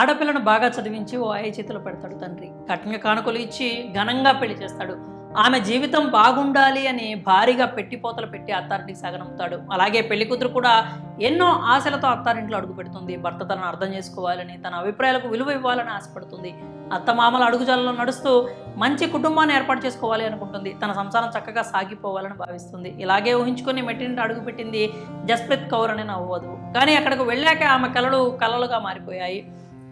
ఆడపిల్లను బాగా చదివించి ఓ ఐ చేతిలో పెడతాడు తండ్రి. కఠిన కానుకలు ఇచ్చి ఘనంగా పెళ్ళి చేస్తాడు. ఆమె జీవితం బాగుండాలి అని భారీగా పెట్టిపోతలు పెట్టి అత్తారింటికి సాగనంపుతాడు. అలాగే పెళ్ళి కూతురు కూడా ఎన్నో ఆశలతో అత్తారింట్లో అడుగు పెడుతుంది. భర్త తనను అర్థం చేసుకోవాలని తన అభిప్రాయాలకు విలువ ఇవ్వాలని ఆశపడుతుంది. అత్తమామల అడుగుజాలలో నడుస్తూ మంచి కుటుంబాన్ని ఏర్పాటు చేసుకోవాలి అనుకుంటుంది. తన సంసారం చక్కగా సాగిపోవాలని భావిస్తుంది. ఇలాగే ఊహించుకొని మెట్టింటి అడుగుపెట్టింది జస్ప్రీత్ కౌర్ అనే నవ్వదు కానీ అక్కడికి వెళ్ళాక ఆమె కలలు కలలుగా మారిపోయాయి.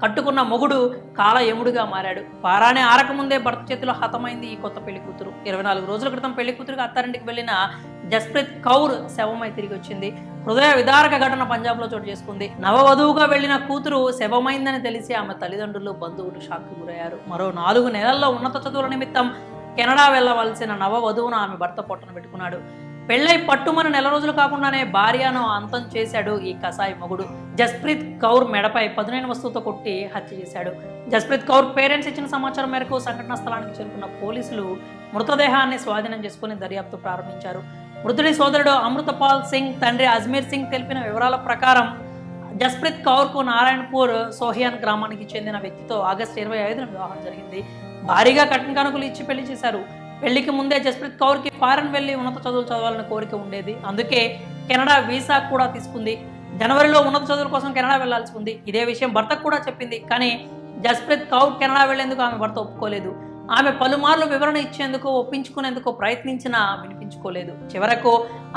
కట్టుకున్న మొగుడు కాలయముడుగా మారాడు. పారానే ఆరకముందే భర్త చేతిలో హతమైంది ఈ కొత్త పెళ్ళి కూతురు. ఇరవై నాలుగు రోజుల క్రితం పెళ్ళి కూతురుగా అత్తారింటికి వెళ్ళిన జస్ప్రీత్ కౌర్ శవమై తిరిగి వచ్చింది. హృదయ విదారక ఘటన పంజాబ్లో చోటు చేసుకుంది. నవవధువుగా వెళ్ళిన కూతురు శవమైందని తెలిసి ఆమె తల్లిదండ్రులు బంధువులు షాక్కి గురయ్యారు. మరో నాలుగు నెలల్లో ఉన్నత చదువుల నిమిత్తం కెనడా వెళ్ళవలసిన నవవధువును ఆమె భర్త పొట్టన పెట్టుకున్నాడు. పెళ్ళై పట్టుమని నెల రోజులు కాకుండానే భార్యను అంతం చేశాడు ఈ కసాయి మొగుడు. జస్ప్రీత్ కౌర్ మెడపై పదునైన వస్తువుతో కొట్టి హత్య చేశాడు. జస్ప్రీత్ కౌర్ పేరెంట్స్ ఇచ్చిన సమాచారం మేరకు సంఘటనా స్థలానికి చేరుకున్న పోలీసులు మృతదేహాన్ని స్వాధీనం చేసుకుని దర్యాప్తు ప్రారంభించారు. మృతుడి సోదరుడు అమృతపాల్ సింగ్ తండ్రి అజ్మీర్ సింగ్ తెలిపిన వివరాల ప్రకారం జస్ప్రీత్ కౌర్కు నారాయణపూర్ సోహియాన్ గ్రామానికి చెందిన వ్యక్తితో ఆగస్టు ఇరవై ఐదున వివాహం జరిగింది. భారీగా కట్న కానుకలు ఇచ్చి పెళ్ళి చేశారు. పెళ్ళికి ముందే జస్ప్రీత్ కౌర్కి ఫారెన్ వెళ్ళి ఉన్నత చదువులు చదవాలని కోరిక ఉండేది. అందుకే కెనడా వీసా కూడా తీసుకుంది. జనవరిలో ఉన్నత చదువుల కోసం కెనడా వెళ్ళాల్సి ఉంది. ఇదే విషయం భర్తకు కూడా చెప్పింది. కానీ జస్ప్రీత్ కౌర్ కెనడా వెళ్ళేందుకు ఆమె భర్త ఒప్పుకోలేదు. ఆమె పలుమార్లు వివరణ ఇచ్చేందుకు ఒప్పించుకునేందుకు ప్రయత్నించినా వినిపించుకోలేదు. చివరకు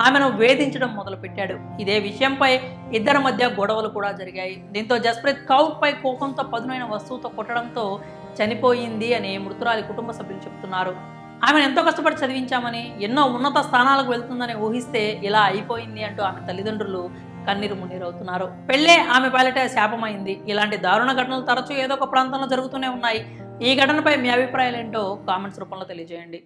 ఆమెను వేధించడం మొదలుపెట్టాడు. ఇదే విషయంపై ఇద్దరి మధ్య గొడవలు కూడా జరిగాయి. దీంతో జస్ప్రీత్ కౌర్ పై కోపంతో పదునైన వస్తువుతో కొట్టడంతో చనిపోయింది అని మృతురాలి కుటుంబ సభ్యులు చెబుతున్నారు ఆమెను ఎంతో కష్టపడి చదివించామని ఎన్నో ఉన్నత స్థానాలకు వెళ్తుందని ఊహిస్తే ఇలా అయిపోయింది అంటూ ఆమె తల్లిదండ్రులు కన్నీరు మున్నీరవుతున్నారు. పెళ్ళే ఆమె పాలిట శాపమైంది. ఇలాంటి దారుణ ఘటనలు తరచూ ఏదో ఒక ప్రాంతంలో జరుగుతూనే ఉన్నాయి. ఈ ఘటనపై మీ అభిప్రాయాలు ఏంటో కామెంట్స్ రూపంలో తెలియజేయండి.